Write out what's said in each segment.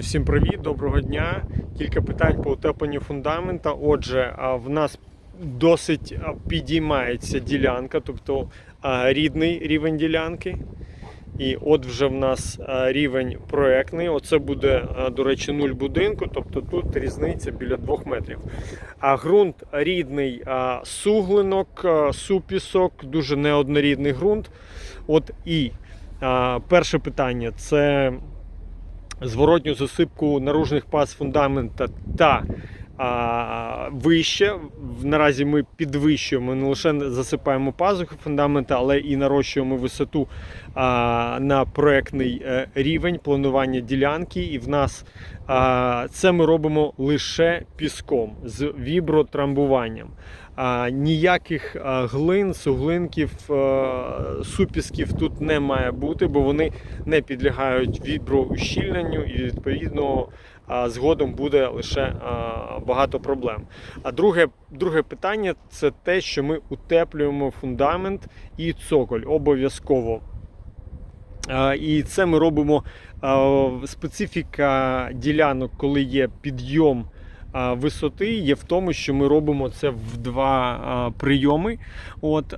Всім привіт, доброго дня. Кілька питань по утепленню фундамента. Отже, в нас досить підіймається ділянка, тобто рідний рівень ділянки. І от вже в нас рівень проектний. Оце буде, до речі, нуль будинку, тобто тут різниця біля 2 метрів. А ґрунт рідний суглинок, супісок, дуже неоднорідний ґрунт. От і перше питання це зворотню засипку наружних пас фундамента та а, вище. Наразі ми підвищуємо, не лише засипаємо пазухи фундамента, але і нарощуємо висоту а, на проектний е, рівень планування ділянки. І в нас а, це ми робимо лише піском з вібротрамбуванням. Ніяких глин, суглинків, супісків тут не має бути, бо вони не підлягають віброущільненню і відповідно згодом буде лише багато проблем. А друге, друге питання це те, що ми утеплюємо фундамент і цоколь обов'язково. І це ми робимо специфіка ділянок, коли є підйом висоти, є в тому, що ми робимо це в два прийоми. От,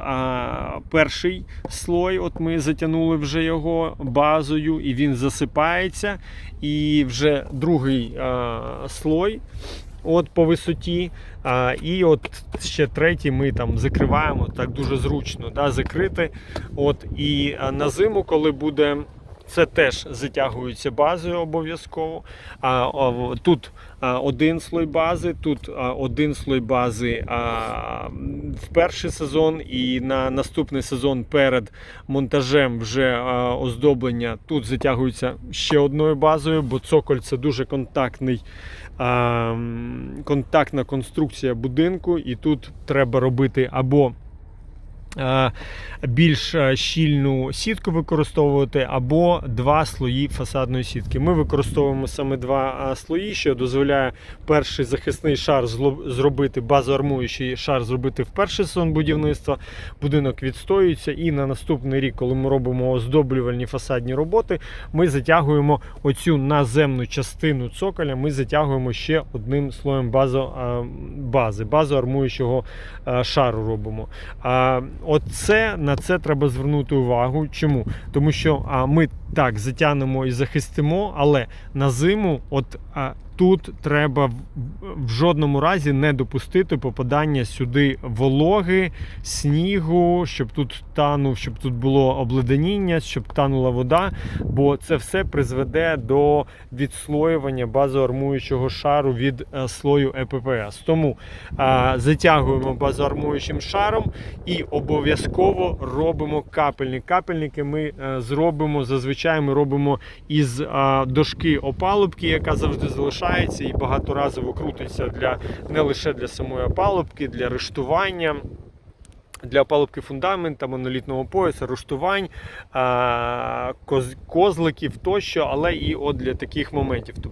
перший слой, от ми затягнули вже його базою, і він засипається. І вже другий слой. От по висоті, а, і от ще третій ми там закриваємо так дуже зручно да, закрити. От, і на зиму, коли буде, це теж затягується базою обов'язково. А, тут один слой бази, тут один слой бази в перший сезон, і на наступний сезон перед монтажем вже оздоблення тут затягується ще одною базою, бо цоколь це дуже контактний. Контактна конструкція будинку, і тут треба робити або більш е, щільну сітку використовувати, або два слої фасадної сітки. Ми використовуємо саме два е, слої, що дозволяє перший захисний шар зробити, базоармуючий шар зробити в перший сезон будівництва. Будинок відстоюється, і на наступний рік, коли ми робимо оздоблювальні фасадні роботи, ми затягуємо оцю наземну частину цоколя, ми затягуємо ще одним слоєм базо, е, бази, базоармуючого е, шару робимо. А, от це, на це треба звернути увагу. Чому? Тому що а, ми так затягнемо і захистимо, але на зиму, от а, тут треба в, жодному разі не допустити попадання сюди вологи, снігу, щоб тут танув, щоб тут було обледеніння, щоб танула вода, бо це все призведе до відслоювання базоармуючого шару від е, слою ЕППС. Тому а, затягуємо базоармуючим шаром і обов'язково робимо капельник. Капельники ми е, зробимо зазвичай ми робимо із а, дошки опалубки, яка завжди залишається і багаторазово крутиться для не лише для самої опалубки, для рештування. Для опалубки фундамента, монолітного пояса, руштувань, коз- козликів тощо, але і от для таких моментів. Тобто